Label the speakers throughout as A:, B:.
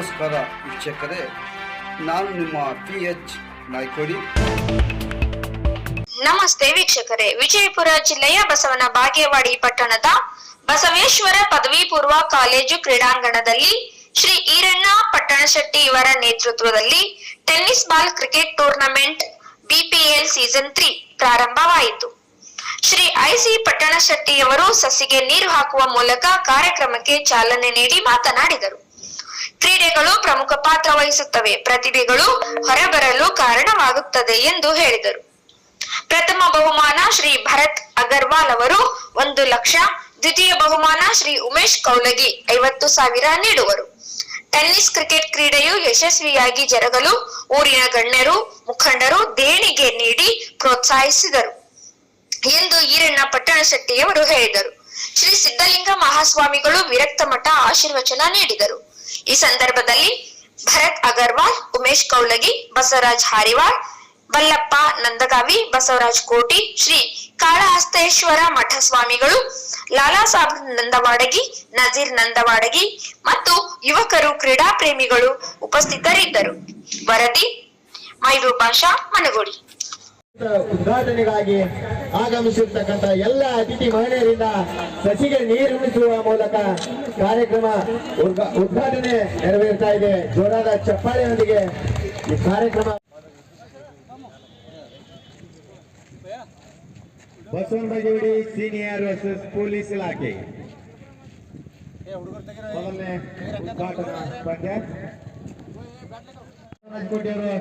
A: ನಮಸ್ಕಾರ ವೀಕ್ಷಕರೇ, ನಾನು ನಿಮ್ಮ ಪಿ ಎಚ್ ನಾಯ್ಕೋಡಿ.
B: ನಮಸ್ತೆ ವೀಕ್ಷಕರೇ, ವಿಜಯಪುರ ಜಿಲ್ಲೆಯ ಬಸವನ ಬಾಗೇವಾಡಿ ಪಟ್ಟಣದ ಬಸವೇಶ್ವರ ಪದವಿ ಪೂರ್ವ ಕಾಲೇಜು ಕ್ರೀಡಾಂಗಣದಲ್ಲಿ ಶ್ರೀ ಈರಣ್ಣ ಪಟ್ಟಣಶೆಟ್ಟಿ ಇವರ ನೇತೃತ್ವದಲ್ಲಿ tennis ball cricket tournament BPL season three ಪ್ರಾರಂಭವಾಯಿತು. ಶ್ರೀ ಐಸಿ ಪಟ್ಟಣಶೆಟ್ಟಿಯವರು ಸಸಿಗೆ ನೀರು ಹಾಕುವ ಮೂಲಕ ಕಾರ್ಯಕ್ರಮಕ್ಕೆ ಚಾಲನೆ ನೀಡಿ ಮಾತನಾಡಿದರು. ಕ್ರೀಡೆಗಳು ಪ್ರಮುಖ ಪಾತ್ರ ವಹಿಸುತ್ತವೆ. ಪ್ರತಿಭೆಗಳು ಹೊರಬರಲು ಕಾರಣವಾಗುತ್ತದೆ ಎಂದು ಹೇಳಿದರು. ಪ್ರಥಮ ಬಹುಮಾನ ಶ್ರೀ ಭರತ್ ಅಗರ್ವಾಲ್ ಅವರು ಒಂದು ಲಕ್ಷ. ದ್ವಿತೀಯ ಬಹುಮಾನ ಶ್ರೀ ಉಮೇಶ್ ಕೌಲಗಿ ಐವತ್ತು ಸಾವಿರ ನೀಡುವರು. ಟೆನ್ನಿಸ್ ಕ್ರಿಕೆಟ್ ಕ್ರೀಡೆಯು ಯಶಸ್ವಿಯಾಗಿ ಜರಗಲು ಊರಿನ ಗಣ್ಯರು, ಮುಖಂಡರು ದೇಣಿಗೆ ನೀಡಿ ಪ್ರೋತ್ಸಾಹಿಸಿದರು ಎಂದು ಈರಣ್ಣ ಪಟ್ಟಣಶೆಟ್ಟಿಯವರು ಹೇಳಿದರು. ಶ್ರೀ ಸಿದ್ಧಲಿಂಗ ಮಹಾಸ್ವಾಮಿಗಳು ವಿರಕ್ತ ಮಠ ಆಶೀರ್ವಚನ ನೀಡಿದರು. ಈ ಸಂದರ್ಭದಲ್ಲಿ ಭರತ್ ಅಗರ್ವಾಲ್, ಉಮೇಶ್ ಕೌಲಗಿ, ಬಸವರಾಜ್ ಹಾರಿವಾಳ್, ಬಲ್ಲಪ್ಪ ನಂದಗಾವಿ, ಬಸವರಾಜ್ ಕೋಟಿ, ಶ್ರೀ ಕಾಳಹಸ್ತೇಶ್ವರ ಮಠ ಸ್ವಾಮಿಗಳು ಲಾಲಾ ಸಾಬ್ ನಂದವಾಡಗಿ, ನಜೀರ್ ನಂದವಾಡಗಿ ಮತ್ತು ಯುವಕರು ಕ್ರೀಡಾ ಪ್ರೇಮಿಗಳು ಉಪಸ್ಥಿತರಿದ್ದರು. ವರದಿ ಭಾಷಾ, ಮನಗೋಡಿ.
C: ಉದ್ಘಾಟನೆಗಾಗಿ ಆಗಮಿಸಿರ್ತಕ್ಕಂಥ ಎಲ್ಲ ಅತಿಥಿ ಮಹಿಳೆಯರಿಂದ ಸಸಿಗೆ ನೀರುಣಿಸುವ ಮೂಲಕ ಕಾರ್ಯಕ್ರಮ ಉದ್ಘಾ- ಉದ್ಘಾಟನೆ ನೆರವೇರ್ತಾ ಇದೆ. ಜೋರಾದ ಚಪ್ಪಾಳೆಯೊಂದಿಗೆ ಈ ಕಾರ್ಯಕ್ರಮ. ಬಸವನಬಗೇಡಿ ಸೀನಿಯರ್ ವರ್ಸಸ್ ಪೊಲೀಸ್ ಇಲಾಖೆ. ಮೊದಲನೇ ಉದ್ಘಾಟನಾ ಪಂದ್ಯ. ರಾಜಕೋಟಿಯವರು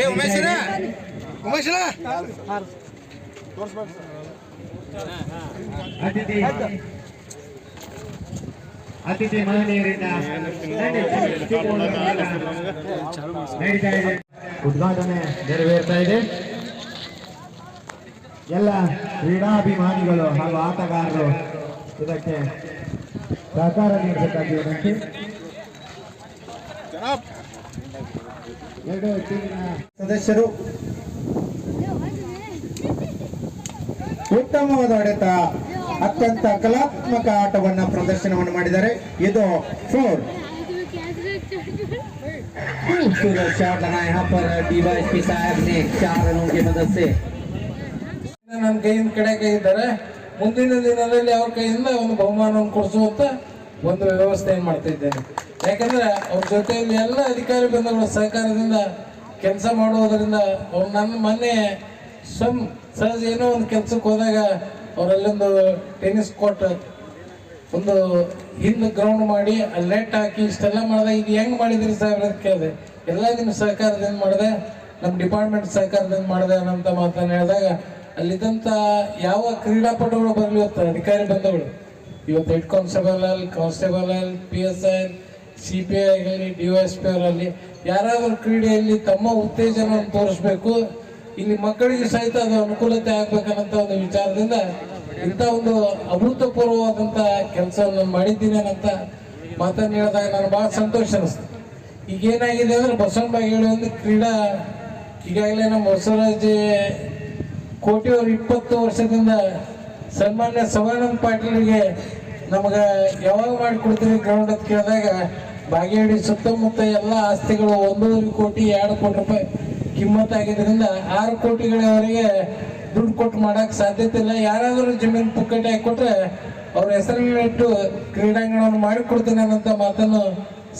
D: ಏ ಉಮೇಶನ? ಉಮೇಶನ?
C: ಅತಿಥಿ. ಅತಿಥಿ ಮಹನೀಯರಿಂದ ನಡೀತಾ ಇದೆ. ಉದ್ಘಾಟನೆ ನೆರವೇರ್ತಾ ಇದೆ. ಎಲ್ಲ ಕ್ರೀಡಾಭಿಮಾನಿಗಳು ಹಾಗೂ ಆಟಗಾರರು ಇದಕ್ಕೆ ಸಹಕಾರ ನೀಡಬೇಕಾಗಿ ವಿನಂತಿ. ಎರಡು ಟೀಮಿನ ಸದಸ್ಯರು ಉತ್ತಮವಾದ ಹೊಡೆತ ಅತ್ಯಂತ ಕಲಾತ್ಮಕ ಆಟವನ್ನ ಪ್ರದರ್ಶನವನ್ನು ಮಾಡಿದ್ದಾರೆ ಇದು ಫೋರ್
E: खूबसूरत शॉट लगा यहाँ पर डीवा एसपी साहब ने चार रनों की मदद से
F: ನನ್ನ ಕೈಯಿಂದ ಕಡೆ ಕೈ ಇದ್ದಾರೆ ಮುಂದಿನ ದಿನದಲ್ಲಿ ಅವ್ರ ಕೈಯಿಂದ ಒಂದು ಬಹುಮಾನವನ್ನು ಕೊಡಿಸುವಂತ ಒಂದು ವ್ಯವಸ್ಥೆಯನ್ನು ಮಾಡ್ತಾ ಇದ್ದೇನೆ ಯಾಕಂದ್ರೆ ಅವ್ರ ಜೊತೆಯಲ್ಲಿ ಎಲ್ಲ ಅಧಿಕಾರಿ ಬಂಧುಗಳ ಸಹಕಾರದಿಂದ ಕೆಲಸ ಮಾಡುವುದರಿಂದ ಅವ್ರು ನನ್ನ ಮನೆ ಸ್ವಂ ಸಹಜ ಏನೋ ಒಂದು ಕೆಲ್ಸಕ್ಕೆ ಹೋದಾಗ ಅವರಲ್ಲೊಂದು ಟೆನ್ನಿಸ್ ಕೋರ್ಟ್ ಒಂದು ಹಿಂದೆ ಗ್ರೌಂಡ್ ಮಾಡಿ ಅಲ್ಲಿ ನೆಟ್ ಹಾಕಿ ಇಷ್ಟೆಲ್ಲ ಮಾಡಿದೆ. ಇದು ಹೆಂಗ್ ಮಾಡಿದ್ರಿ ಸಾಹೇಬ್ರ ಅಂತ ಕೇಳಿದೆ. ಎಲ್ಲ ನಿಮ್ಮ ಸಹಕಾರದಿಂದ ಮಾಡಿದೆ. ನಮ್ಮ ಡಿಪಾರ್ಟ್ಮೆಂಟ್ ಸಹಕಾರದಿಂದ ಮಾಡಿದೆ ಅನ್ನೋಂಥ ಮಾತನ್ನು ಹೇಳಿದಾಗ ಅಲ್ಲಿದ್ದಂಥ ಯಾವ ಕ್ರೀಡಾಪಟುಗಳು ಬರಲಿ ಇವತ್ತು? ಅಧಿಕಾರಿ ಬಂಧುಗಳು. ಇವತ್ತು ಹೆಡ್ ಕಾನ್ಸ್ಟೇಬಲ್ ಅಲ್ಲಿ ಕಾನ್ಸ್ಟೇಬಲ್ ಅಲ್ಲಿ P S I C P I ಆಗಲಿ ಡಿ ಎಸ್ ಪಿ ಯಾರಾದರೂ ಕ್ರೀಡೆಯಲ್ಲಿ ತಮ್ಮ ಉತ್ತೇಜನವನ್ನು ತೋರಿಸ್ಬೇಕು, ಇಲ್ಲಿ ಮಕ್ಕಳಿಗೆ ಸಹಿತ ಅದು ಅನುಕೂಲತೆ ಆಗ್ಬೇಕನ್ನಂತ ಒಂದು ವಿಚಾರದಿಂದ ಇಂಥ ಒಂದು ಅಭೂತಪೂರ್ವವಾದಂಥ ಕೆಲಸವನ್ನು ಮಾಡಿದ್ದೀನಿ ಅಂತ ಮಾತನ್ನು ಹೇಳಿದಾಗ ನಾನು ಭಾಳ ಸಂತೋಷ ಅನಿಸ್ತು. ಈಗ ಏನಾಗಿದೆ ಅಂದ್ರೆ ಬಸವನಬಾಗಿ ಹೇಳಿ ಒಂದು ಕ್ರೀಡಾ ಈಗಾಗಲೇ ನಮ್ಮ ಬಸವರಾಜ್ ಕೋಟಿಯವರು ಇಪ್ಪತ್ತು ವರ್ಷದಿಂದ ಸನ್ಮಾನ್ಯ ಸವಾನಂದ ಪಾಟೀಲ್ಗೆ ನಮಗೆ ಯಾವಾಗ ಮಾಡಿಕೊಡ್ತೀವಿ ಗ್ರೌಂಡ್ ಅಂತ ಕೇಳಿದಾಗ ಬಾಗೇವಾಡಿ ಸುತ್ತಮುತ್ತ ಎಲ್ಲ ಆಸ್ತಿಗಳು ಒಂದೂವರೆ ಕೋಟಿ ಎರಡು ಕೋಟಿ ರೂಪಾಯಿ ಕಿಮ್ಮತ್ತಾಗಿದ್ದರಿಂದ ಆರು ಕೋಟಿಗಳವರೆಗೆ ದುಡ್ಡು ಕೊಟ್ಟು ಮಾಡಕ್ ಸಾಧ್ಯತೆ ಇಲ್ಲ. ಯಾರಾದರೂ ಜಮೀನು ಪುಕ್ಕಟೆ ಕೊಟ್ರೆ ಅವ್ರ ಹೆಸರಿಟ್ಟು ಕ್ರೀಡಾಂಗಣವನ್ನು ಮಾಡಿಕೊಡ್ತೀನಿ ಅನ್ನೋಂಥ ಮಾತನ್ನು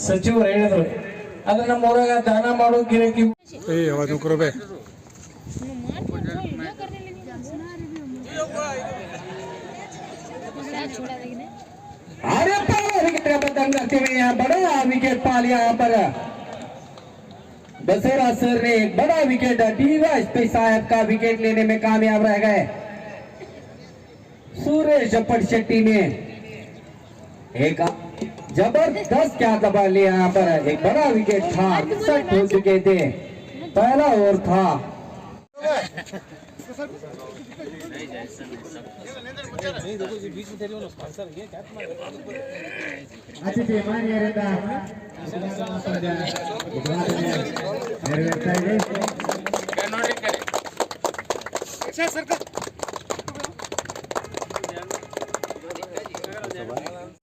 F: ಸಚಿವರು ಹೇಳಿದರು. ಆದ್ರೆ ನಮ್ಮ ಊರಾಗ ದಾನ ಮಾಡೋ ಗಿರಾಕಿ
D: ಏ
E: खत्म करते हुए यहाँ बड़ा विकेट पा लिया यहाँ पर। बसेरा सर ने एक बड़ा विकेट डीवाई साहब का विकेट लेने में कामयाब रह गए। सूर्य चप्पट शेट्टी ने एक ज़बरदस्त क्या दबा लिया यहाँ पर। एक बड़ा विकेट था सट हो चुके थे। पहला ओवर था।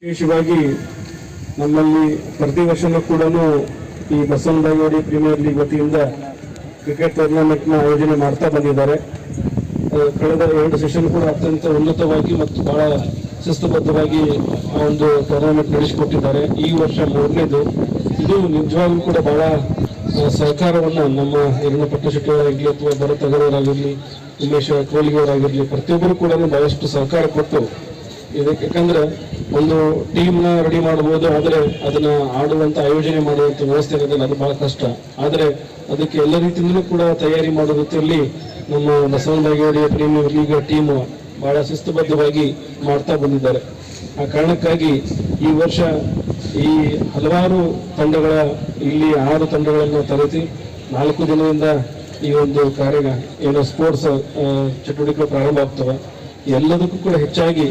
G: ವಿಶೇಷವಾಗಿ ನಮ್ಮಲ್ಲಿ ಪ್ರತಿ ವರ್ಷನೂ ಕೂಡ ಈ ಬಸವನ ಬಾಗೇವಾಡಿ ಪ್ರೀಮಿಯರ್ ಲೀಗ್ ವತಿಯಿಂದ ಕ್ರಿಕೆಟ್ ಟೂರ್ನಮೆಂಟ್ನ ಆಯೋಜನೆ ಮಾಡ್ತಾ ಬಂದಿದ್ದಾರೆ. ಆ, ಕಳೆದ ಎರಡು ಸೆಷನ್ ಕೂಡ ಅತ್ಯಂತ ಉನ್ನತವಾಗಿ ಮತ್ತು ಬಹಳ ಶಿಸ್ತುಬದ್ಧವಾಗಿ ಆ ಒಂದು ಟೂರ್ನಮೆಂಟ್ ನಡೆಸಿಕೊಟ್ಟಿದ್ದಾರೆ. ಈ ವರ್ಷ ಮೂರನೇದು. ಇದು ನಿಜವಾಗ್ಲೂ ಕೂಡ ಬಹಳ ಸಹಕಾರವನ್ನು ನಮ್ಮ ಹಿರಿಯ ಪಟ್ಟಶೆಟ್ಟಿಯವರಾಗಲಿ ಅಥವಾ ಭರತ್ ಅಗರವರಾಗಿರಲಿ ಉಮೇಶ್ ಕೋಲಿಯವರಾಗಿರಲಿ ಪ್ರತಿಯೊಬ್ಬರು ಕೂಡ ಬಹಳಷ್ಟು ಸಹಕಾರ ಕೊಟ್ಟು ಇದಕ್ಕೆ ಯಾಕಂದ್ರೆ ಒಂದು ಟೀಮ್ನ ರೆಡಿ ಮಾಡಬಹುದು ಆದರೆ ಅದನ್ನ ಆಡುವಂತ ಆಯೋಜನೆ ಮಾಡುವಂತ ವ್ಯವಸ್ಥೆ ಇರೋದಿಲ್ಲ. ಅದು ಬಹಳ ಕಷ್ಟ. ಆದರೆ ಅದಕ್ಕೆ ಎಲ್ಲ ರೀತಿಯಿಂದಲೂ ಕೂಡ ತಯಾರಿ ಮಾಡೋ ರೀತಿಯಲ್ಲಿ ನಮ್ಮ ಬಸವನ ಪ್ರೇಮಿ ಪ್ರೀಮಿಯರ್ ಲೀಗ್ ಟೀಮು ಬಹಳ ಶಿಸ್ತುಬದ್ಧವಾಗಿ ಮಾಡ್ತಾ ಬಂದಿದ್ದಾರೆ. ಆ ಕಾರಣಕ್ಕಾಗಿ ಈ ವರ್ಷ ಈ ಹಲವಾರು ತಂಡಗಳ, ಇಲ್ಲಿ ಆರು ತಂಡಗಳನ್ನು ತರತಿ ನಾಲ್ಕು ದಿನದಿಂದ ಈ ಒಂದು ಕಾರ್ಯ ಏನೋ ಸ್ಪೋರ್ಟ್ಸ್ ಚಟುವಟಿಕೆ ಪ್ರಾರಂಭ ಆಗ್ತವೆ. ಎಲ್ಲದಕ್ಕೂ ಕೂಡ ಹೆಚ್ಚಾಗಿ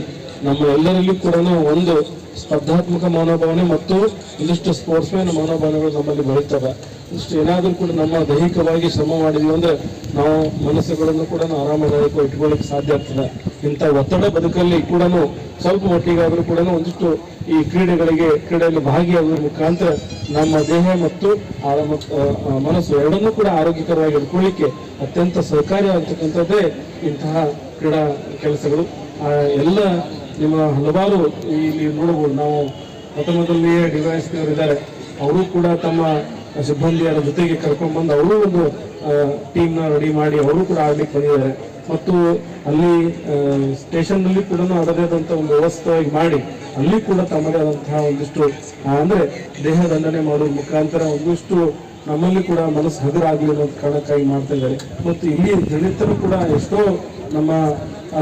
G: ನಮ್ಮ ಎಲ್ಲರಲ್ಲಿ ಕೂಡ ಒಂದು ಸ್ಪರ್ಧಾತ್ಮಕ ಮನೋಭಾವನೆ ಮತ್ತು ಒಂದಿಷ್ಟು ಸ್ಪೋರ್ಟ್ಸ್ ಮ್ಯಾನ್ ಮನೋಭಾವನೆಗಳು ನಮ್ಮಲ್ಲಿ ಬೆಳೀತವೆ. ಇಷ್ಟು ಏನಾದರೂ ಕೂಡ ನಮ್ಮ ದೈಹಿಕವಾಗಿ ಶ್ರಮ ಮಾಡಿದ್ವಿ ಅಂದ್ರೆ ನಾವು ಮನಸ್ಸುಗಳನ್ನು ಕೂಡ ಆರಾಮದಾಯಕ ಇಟ್ಕೊಳ್ಳಿಕ್ಕೆ ಸಾಧ್ಯ ಆಗ್ತದೆ. ಇಂಥ ಒತ್ತಡ ಬದುಕಲ್ಲಿ ಕೂಡ ಸ್ವಲ್ಪ ಮಟ್ಟಿಗಾದರೂ ಕೂಡ ಒಂದಿಷ್ಟು ಈ ಕ್ರೀಡೆಗಳಿಗೆ ಕ್ರೀಡೆಯಲ್ಲಿ ಭಾಗಿಯಾಗುವ ಮುಖಾಂತರ ನಮ್ಮ ದೇಹ ಮತ್ತು, ಮನಸ್ಸು ಎರಡನ್ನೂ ಕೂಡ ಆರೋಗ್ಯಕರವಾಗಿ ಇಟ್ಕೊಳ್ಳಿಕ್ಕೆ ಅತ್ಯಂತ ಸಹಕಾರಿಯಾಗ್ತಕ್ಕಂಥದ್ದೇ ಇಂತಹ ಕ್ರೀಡಾ ಕೆಲಸಗಳು. ಎಲ್ಲ ನಿಮ್ಮ ಹಲವಾರು ಇಲ್ಲಿ ನೋಡಬಹುದು ನಾವು ಪ್ರಥಮದಲ್ಲಿಯೇ ಡಿವೈಸ್ ಇದ್ದಾರೆ. ಅವರು ಕೂಡ ತಮ್ಮ ಸಿಬ್ಬಂದಿಯರ ಜೊತೆಗೆ ಕರ್ಕೊಂಡು ಬಂದು ಅವರು ಒಂದು ಟೀಮ್ನ ರೆಡಿ ಮಾಡಿ ಅವರು ಕೂಡ ಆಡ್ಲಿಕ್ಕೆ ಬಂದಿದ್ದಾರೆ. ಮತ್ತು ಅಲ್ಲಿ ಸ್ಟೇಷನ್ನಲ್ಲಿ ಕೂಡ ಅದರದೇ ಆದಂಥ ಒಂದು ವ್ಯವಸ್ಥೆ ಮಾಡಿ, ಅಲ್ಲಿ ಕೂಡ ತಮ್ಮದೇ ಆದಂತಹ ಒಂದಿಷ್ಟು ಅಂದರೆ ದೇಹ ದಂಡನೆ ಮಾಡುವ ಮುಖಾಂತರ ಒಂದಿಷ್ಟು ನಮ್ಮಲ್ಲಿ ಕೂಡ ಮನಸ್ಸು ಹಗುರಾಗಲಿ ಅನ್ನೋದು ಕಾರಣಕ್ಕಾಗಿ ಮಾಡ್ತಾ ಇದ್ದಾರೆ. ಮತ್ತು ಇಲ್ಲಿ ದಲಿತರು ಕೂಡ ಎಷ್ಟೋ ನಮ್ಮ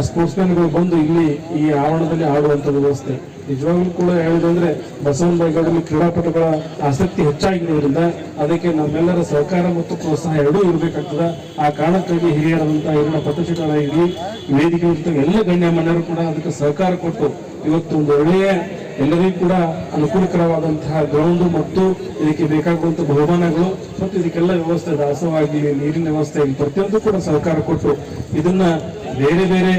G: ಸ್ಪೋರ್ಟ್ಸ್ ಮ್ಯಾನ್ಗಳು ಬಂದು ಇಲ್ಲಿ ಈ ಆವರಣದಲ್ಲಿ ಆಡುವಂತ ವ್ಯವಸ್ಥೆ. ನಿಜವಾಗ್ಲೂ ಕೂಡ ಹೇಳುದಂದ್ರೆ ಬಸವನ ಬಾಗೇವಾಡಿಯಲ್ಲಿ ಕ್ರೀಡಾಪಟುಗಳ ಆಸಕ್ತಿ ಹೆಚ್ಚಾಗಿರೋದ್ರಿಂದ ಅದಕ್ಕೆ ನಮ್ಮೆಲ್ಲರ ಸಹಕಾರ ಮತ್ತು ಪ್ರೋತ್ಸಾಹ ಎರಡೂ ಇರಬೇಕಾಗ್ತದೆ. ಆ ಕಾರಣಕ್ಕಾಗಿ ಹಿರಿಯರಾದಂತಹ ಹಿರಿಯ ಪತ್ರಚಿಟರಾಗಲಿ ವೇದಿಕೆ ಎಲ್ಲ ಎಲ್ಲ ಮನೆಯವರು ಕೂಡ ಅದಕ್ಕೆ ಸಹಕಾರ ಕೊಟ್ಟು ಇವತ್ತು ಒಂದು ಒಳ್ಳೆಯ ಎಲ್ಲರಿಗೂ ಕೂಡ ಅನುಕೂಲಕರವಾದಂತಹ ಗ್ರೌಂಡ್ ಮತ್ತು ಇದಕ್ಕೆ ಬೇಕಾಗುವಂಥ ಬಹುಮಾನಗಳು ಮತ್ತು ಇದಕ್ಕೆಲ್ಲ ವ್ಯವಸ್ಥೆ ದಾಸವಾಗಲಿ ನೀರಿನ ವ್ಯವಸ್ಥೆ ಆಗಲಿ ಪ್ರತಿಯೊಂದು ಕೂಡ ಸಹಕಾರ ಕೊಟ್ಟು ಇದನ್ನ ಬೇರೆ ಬೇರೆ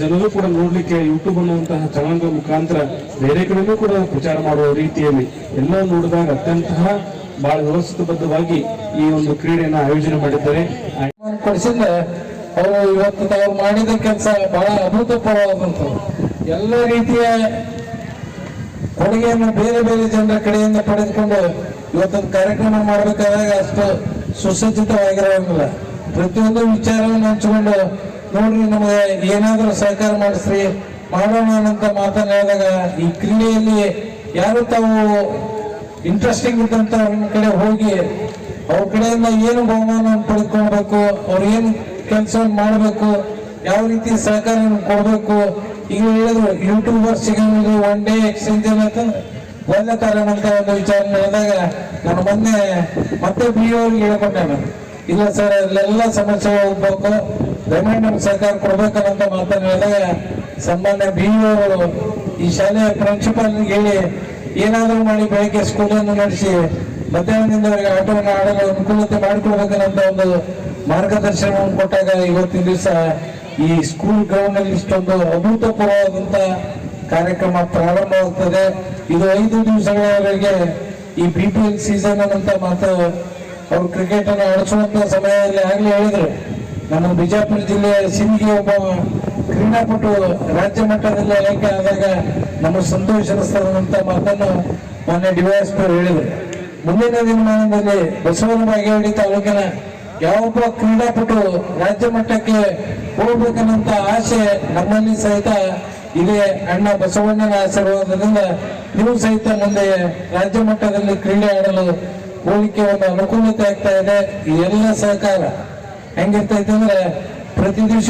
G: ಜನರು ಕೂಡ ನೋಡ್ಲಿಕ್ಕೆ ಯೂಟ್ಯೂಬ್ ಅನ್ನುವಂತಹ ಚಾನಲ್ಗಳ ಮುಖಾಂತರ ಬೇರೆ ಕಡೆನೂ ಕೂಡ ಪ್ರಚಾರ ಮಾಡುವ ರೀತಿಯಲ್ಲಿ ಎಲ್ಲ ನೋಡಿದಾಗ ಅತ್ಯಂತ ಬಹಳ ವ್ಯವಸ್ಥಿತಬದ್ಧವಾಗಿ ಈ ಒಂದು ಕ್ರೀಡೆಯನ್ನು ಆಯೋಜನೆ ಮಾಡಿದ್ದಾರೆ.
F: ಅವರು ಇವತ್ತು ತಾವು ಮಾಡಿದ ಕೆಲಸ ಬಹಳ ಅಭೂತಪೂರ್ವವಾದಂಥದ್ದು. ಎಲ್ಲ ರೀತಿಯ ಕೊಡುಗೆಯನ್ನು ಬೇರೆ ಬೇರೆ ಜನರ ಕಡೆಯಿಂದ ಪಡೆದುಕೊಂಡು ಇವತ್ತೊಂದು ಕಾರ್ಯಕ್ರಮ ಮಾಡಬೇಕಾದಾಗ ಅಷ್ಟು ಸುಸಜ್ಜಿತವಾಗಿರೋಂಗಿಲ್ಲ. ಪ್ರತಿಯೊಂದು ವಿಚಾರವನ್ನು ಹಂಚಿಕೊಂಡು, ನೋಡ್ರಿ ನಮಗೆ ಏನಾದರೂ ಸಹಕಾರ ಮಾಡಿಸ್ರಿ, ಮಾಡೋಣ ಅಂತ ಮಾತನಾಡಿದಾಗ ಈ ಕ್ರೀಡೆಯಲ್ಲಿ ಯಾರು ತಾವು ಇಂಟ್ರೆಸ್ಟಿಂಗ್ ಇದ್ದಂತ ಕಡೆ ಹೋಗಿ, ಅವ್ರ ಕಡೆಯಿಂದ ಏನು ಬಹುಮಾನ ಪಡೆದುಕೊಳ್ಬೇಕು, ಅವ್ರು ಏನು ಕೆಲಸವನ್ನು ಮಾಡಬೇಕು, ಯಾವ ರೀತಿ ಸಹಕಾರ ಕೊಡಬೇಕು ಈಗ ಹೇಳಿದ್ರು ಯೂಟ್ಯೂಬರ್ ಸಿಗೋದು ಒನ್ ಡೇ ಎಕ್ಸ್ಚೇಂಜ್ ಏನಂತಂದ್ರೆ ಒಳ್ಳೆ ಕಾರಣ ಅಂತ ಒಂದು ವಿಚಾರ ಹೇಳಿದಾಗ ನಾನು ಮೊನ್ನೆ ಮತ್ತೆ ಬಿ ಅವ್ರಿಗೆ ಹೇಳ್ಕೊಂಡೆ ನಾನು ಇಲ್ಲ ಸರ್ ಅಲ್ಲೆಲ್ಲ ಸಮಸ್ಯೆ ಹೋಗ್ಬೇಕು ದಯಮಾಡಿ ನಮ್ಗೆ ಸರ್ಕಾರ ಕೊಡ್ಬೇಕಂತ ಮಾತನ್ನು ಹೇಳಿದಾಗ ಸನ್ಮಾನ್ಯ ಬಿ ಅವರು ಈ ಶಾಲೆಯ ಪ್ರಿನ್ಸಿಪಾಲ್ಗೆ ಹೇಳಿ, ಏನಾದರೂ ಮಾಡಿ ಬೆಳಗ್ಗೆ ಸ್ಕೂಲನ್ನು ನಡೆಸಿ, ಮಧ್ಯಾಹ್ನದಿಂದ ಅವರಿಗೆ ಆಟವನ್ನು ಆಡಲು ಅನುಕೂಲತೆ ಮಾಡಿಕೊಡ್ಬೇಕನ್ನಂತ ಒಂದು ಮಾರ್ಗದರ್ಶನವನ್ನು ಕೊಟ್ಟಾಗ ಇವತ್ತಿನ ದಿವಸ ಈ ಸ್ಕೂಲ್ ಗ್ರೌಂಡ್ ಅಲ್ಲಿ ಇಷ್ಟೊಂದು ಅಭೂತಪೂರ್ವವಾದಂತ ಕಾರ್ಯಕ್ರಮ ಪ್ರಾರಂಭವಾಗುತ್ತದೆ ಇದು ಐದು ದಿವಸಗಳವರೆಗೆ ಈ ಬಿ ಪಿ ಎಲ್ ಸೀಸನ್ ಅಂತ ಮಾತು ಅವರು ಕ್ರಿಕೆಟ್ ಅನ್ನು ಆಡಿಸುವಂತ ಸಮಯದಲ್ಲಿ ಆಗ್ಲೇ ಹೇಳಿದ್ರು. ನಮ್ಮ ಬಿಜಾಪುರ ಜಿಲ್ಲೆಯ ಸಿಂಧಿಗೆ ಒಬ್ಬ ಕ್ರೀಡಾಪಟು ರಾಜ್ಯ ಮಟ್ಟದಲ್ಲಿ ಆಯ್ಕೆ ಆದಾಗ ನಮ್ಮ ಸಂತೋಷಿಸ್ತದಂತ ಮಾತನ್ನು ಮೊನ್ನೆ ಡಿವೈಸ್ ಹೇಳಿದ್ರು. ಮುಂದಿನ ದಿನಮಾನದಲ್ಲಿ ಬಸವನ ಬಾಗೇವಾಡಿ ತಾಲೂಕಿನ ಯಾವೊಬ್ಬ ಕ್ರೀಡಾಪಟು ರಾಜ್ಯ ಮಟ್ಟಕ್ಕೆ ಹೋಗ್ಬೇಕನ್ನಂತ ಆಸೆ ನಮ್ಮಲ್ಲಿ ಸಹಿತ ಇದೆ. ಅಣ್ಣ ಬಸವಣ್ಣನ ಆಶೀರ್ವಾದದಿಂದ ನೀವು ಸಹಿತ ಮುಂದೆ ರಾಜ್ಯ ಮಟ್ಟದಲ್ಲಿ ಕ್ರೀಡೆ ಆಡಲು ಹೋಲಿಕೆ ಒಂದು ಅನುಕೂಲತೆ ಆಗ್ತಾ ಇದೆ. ಎಲ್ಲ ಸಹಕಾರ ಹೆಂಗಿರ್ತೈತೆ ಅಂದ್ರೆ ಪ್ರತಿ ದಿವಸ